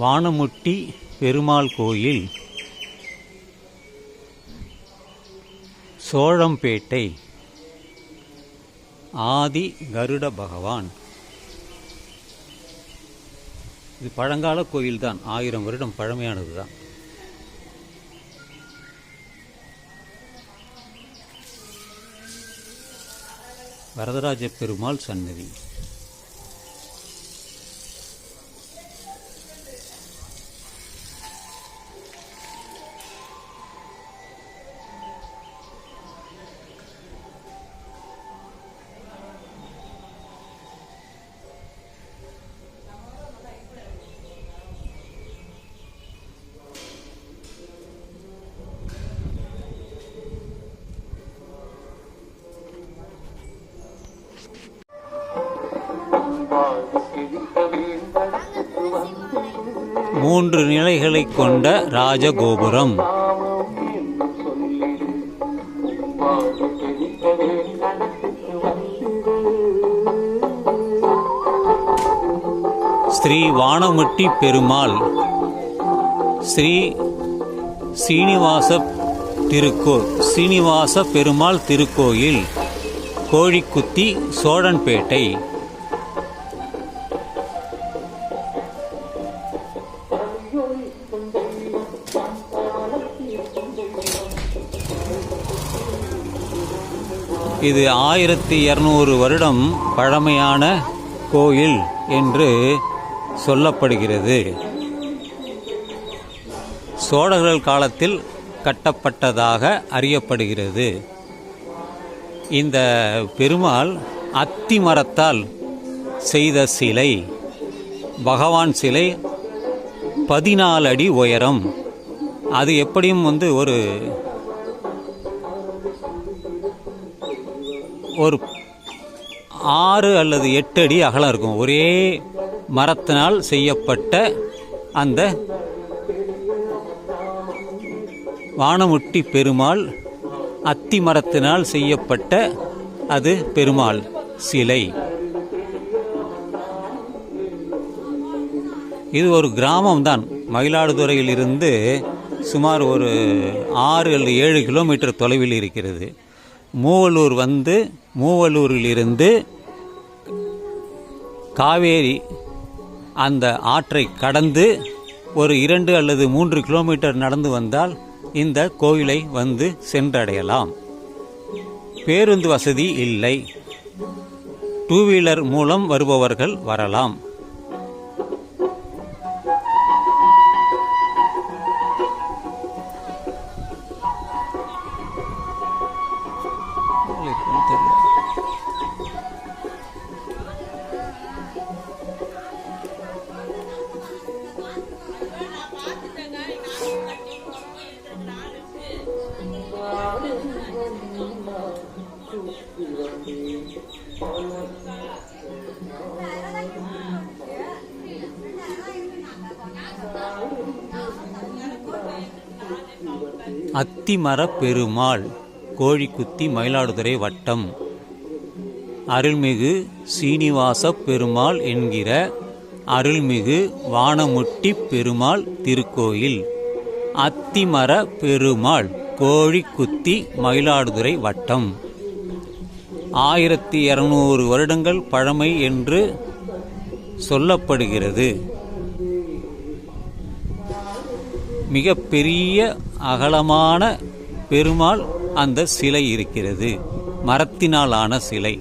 வானமுட்டி பெருமாள் கோயில் சோழம்பேட்டை ஆதி கருட பகவான். இது பழங்கால கோயில்தான். ஆயிரம் வருடம் பழமையானது தான் வரதராஜ பெருமாள் சன்னதி. மூன்று நிலைகளைக் கொண்ட ராஜகோபுரம். ஸ்ரீ வானமுட்டி பெருமாள் ஸ்ரீ சீனிவாச திருக்கோ சீனிவாச பெருமாள் திருக்கோயில் கோழிக்குத்தி சோழன்பேட்டை. இது ஆயிரத்தி இரநூறு வருடம் பழமையான கோயில் என்று சொல்லப்படுகிறது. சோழர்கள் காலத்தில் கட்டப்பட்டதாக அறியப்படுகிறது. இந்த பெருமாள் அத்தி மரத்தால் செய்த சிலை பகவான் சிலை பதினாலு அடி உயரம். அது எப்படியும் வந்து ஒரு ஒரு ஆறு அல்லது எட்டு அடி அகலம் இருக்கும். ஒரே மரத்தினால் செய்யப்பட்ட அந்த வானமுட்டி பெருமாள் அத்தி மரத்தினால் செய்யப்பட்ட அது பெருமாள் சிலை. இது ஒரு கிராமம்தான். மயிலாடுதுறையிலிருந்து சுமார் ஒரு ஆறு அல்லது ஏழு கிலோமீட்டர் தொலைவில் இருக்கிறது. மூவலூர் வந்து மூவலூரிலிருந்து காவேரி அந்த ஆற்றை கடந்து ஒரு இரண்டு அல்லது மூன்று கிலோமீட்டர் நடந்து வந்தால் இந்த கோயிலை வந்து சென்றடையலாம். பேருந்து வசதி இல்லை. டூ வீலர் மூலம் வருபவர்கள் வரலாம். அத்திமர பெருமாள் கோழிக்குத்தி மயிலாடுதுறை வட்டம். அருள்மிகு சீனிவாச பெருமாள் என்கிற அருள்மிகு வானமுட்டி பெருமாள் திருக்கோயில். அத்திமர பெருமாள் கோழிக்குத்தி மயிலாடுதுறை வட்டம். ஆயிரத்தி இரநூறு வருடங்கள் பழமை என்று சொல்லப்படுகிறது மிக பெரிய அகலமான பெருமாள் அந்த சிலை இருக்கிறது மரத்தினாலான சிலை